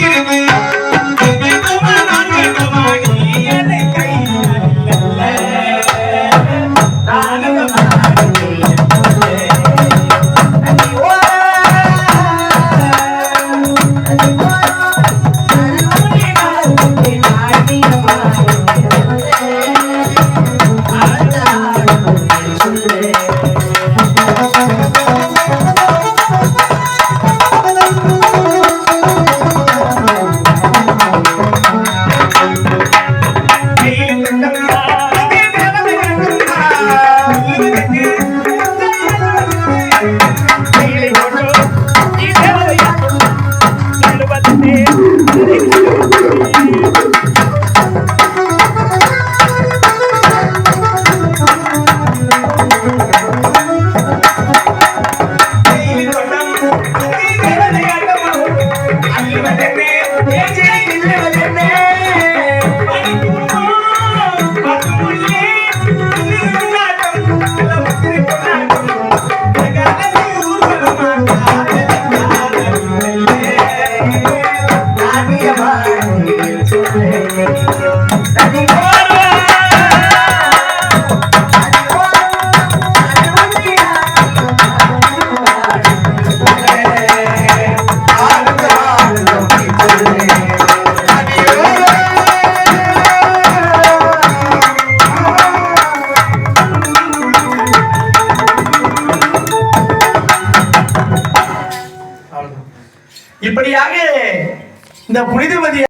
சித்திர இப்படியாக இந்த புனிதவதி